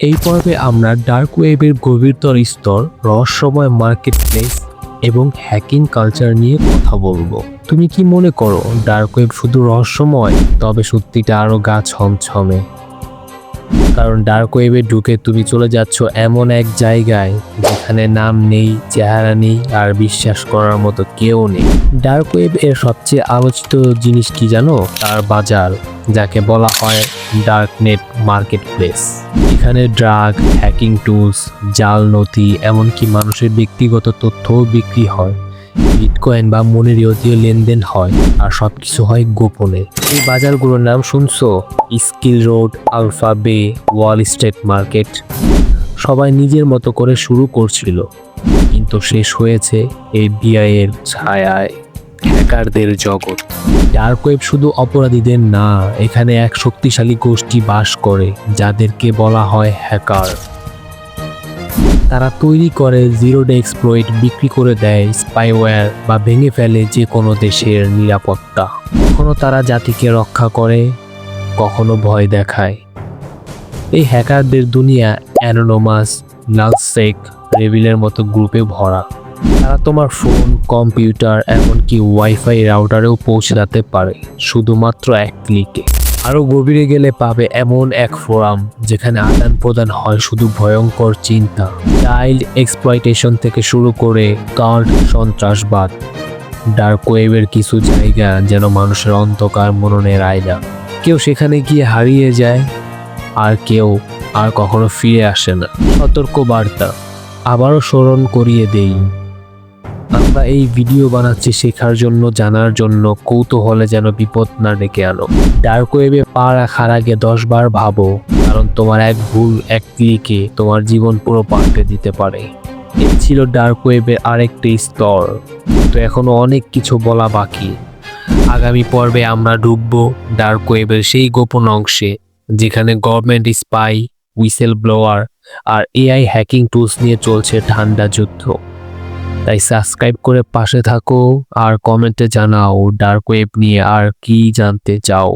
এই পর্বে আমরা ডার্ক ওয়েবের গভীরতর স্তর, রহস্যময় মার্কেট প্লেস এবং হ্যাকিং কালচার নিয়ে কথা বলব। তুমি কি মনে করো ডার্ক ওয়েব শুধু রহস্যময়, তবে সত্যিটা আরও গা ছমছমে? কারণ ডার্ক ওয়েবে ঢুকে তুমি চলে যাচ্ছ এমন এক জায়গায় যেখানে নাম নেই, চেহারা নেই আর বিশ্বাস করার মতো কেউ নেই। ডার্ক ওয়েব এর সবচেয়ে আলোচিত জিনিস কি জানো? তার বাজার, যাকে বলা হয় ডার্ক নেট মার্কেট প্লেস এখানে ড্রাগ হ্যাকিং টুলস জাল নথি, এমনকি মানুষের ব্যক্তিগত তথ্যও বিক্রি হয়। বিটকয়েন বা মনিরীয় লেনদেন হয় আর সবকিছু হয় গোপনে। এই বাজারগুলোর নাম শুনছো? স্কিল রোড আলফা বে ওয়াল স্ট্রিট মার্কেট সবাই নিজের মতো করে শুরু করছিল, কিন্তু শেষ হয়েছে এফবিআই এর ছায়ায়। হ্যাকারদের জগৎ। ডার্ক ওয়েব শুধু অপরাধীদের না, এখানে এক শক্তিশালী গোষ্ঠী বাস করে, যাদেরকে বলা হয় হ্যাকার তারা তৈরি করে জিরো ডে এক্সপ্লয়েট বিক্রি করে দেয় স্পাইওয়্যার বা ভেঙে ফেলে যে কোনো দেশের নিরাপত্তা। কখনো তারা জাতিকে রক্ষা করে, কখনো ভয় দেখায়। এই হ্যাকারদের দুনিয়া অ্যানোনোমাস নালসেক রেভিলের মতো গ্রুপে ভরা। তারা তোমার ফোন, কম্পিউটার, এমনকি ওয়াইফাই রাউটারেও পৌঁছাতে পারে, শুধুমাত্র এক ক্লিকে। আরও গভীরে গেলে পাবে এমন এক ফোরাম যেখানে আদান প্রদান হয় শুধু ভয়ঙ্কর চিন্তা চাইল্ড এক্সপ্লয়টেশন থেকে শুরু করে কার্ড সন্ত্রাসবাদ ডার্ক ওয়েবের কিছু জায়গা যেন মানুষের অন্ধকার মননের আয়না কেউ সেখানে গিয়ে হারিয়ে যায়, আর কেউ আর কখনো ফিরে আসে না। সতর্ক বার্তা আবারও স্মরণ করিয়ে দেই। আমরা এই ভিডিও বানাচ্ছি শেখার জন্য, জানার জন্য, কৌতূহলে যেন বিপদ না ডেকে আনো। ডার্ক ওয়েবে পা রাখার আগে দশ বার ভাবো, কারণ তোমার এক ভুল, এক ক্লিকে তোমার জীবন পুরো পাল্টে দিতে পারে। এই ছিল ডার্ক ওয়েবের আরেকটি স্তর। তো এখনও অনেক কিছু বলা বাকি। আগামী পর্বে আমরা ঢুকবো ডার্ক ওয়েবের সেই গোপন অংশে, যেখানে গভর্নমেন্ট স্পাই হুইসেল ব্লোয়ার আর এআই হ্যাকিং টুলস নিয়ে চলছে ঠান্ডা যুদ্ধ। তাই সাবস্ক্রাইব করে পাশে থাকো আর কমেন্টে জানাও ডার্ক ওয়েব নিয়ে আর কি জানতে চাও।